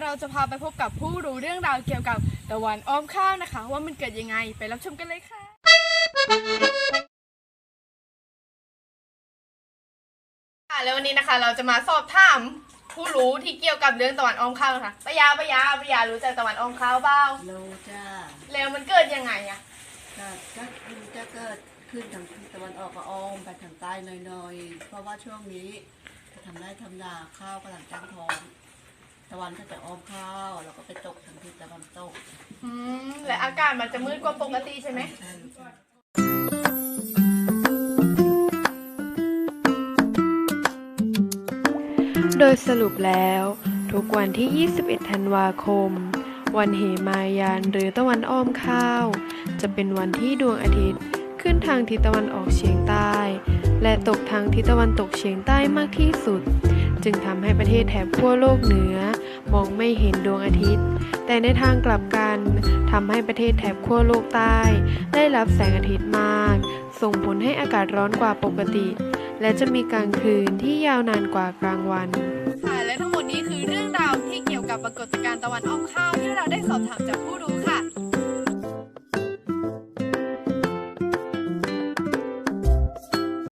เราจะพาไปพบกับผู้รู้เรื่องราวเกี่ยวกับตะวันอ้อมข้าวนะคะ ว่ามันเกิดยังไงไปรับชมกันเลยค่ะ ค่ะแล้ววันนี้นะคะ เราจะมาสอบถามผู้รู้ที่เกี่ยวกับเรื่องตะวันอ้อมข้าวนะคะปะยาปะยาปะยารู้จักตะวันอ้อมข้าวเปล่าโลจ้าแล้วมันเกิดยังไงอะก็ก็คือจะเกิดขึ้นทางทิศตะวันออกก็อ้อมไปทางใต้หน่อยๆ เพราะว่าช่วงนี้ทำไร่ทำนาข้าวกำลังตั้งท้อง ตะวันก็จะอ้อมข้าวแล้วก็ไปตกทางทิศตะวันตกอืมและอากาศมันจะมืดกว่าปกติใช่ไหม ใช่จ้ะโดยสรุปแล้ว ทุกวันที่ 21 ธันวาคม วันเหมายันหรือตะวันอ้อมข้าว จะเป็นวันที่ดวงอาทิตย์ ขึ้นทางทิศตะวันออกเฉียงใต้ และตกทางทิศตะวันตกเฉียงใต้มากที่สุด จึงทำให้ประเทศแถบขั้วโลกเหนือ มองไม่เห็นดวงอาทิตย์ แต่ในทางกลับกันทำให้ประเทศแถบขั้วโลกใต้ ได้รับแสงอาทิตย์มาก ส่งผลให้อากาศร้อนกว่าปกติ และจะมีกลางคืนที่ยาวนานกว่ากลางวันค่ะและทั้งหมดนี้คือเรื่องราวที่เกี่ยวกับปรากฏการณ์ตะวันอ้อมข้าวที่เราได้สอบถามจากผู้รู้ค่ะ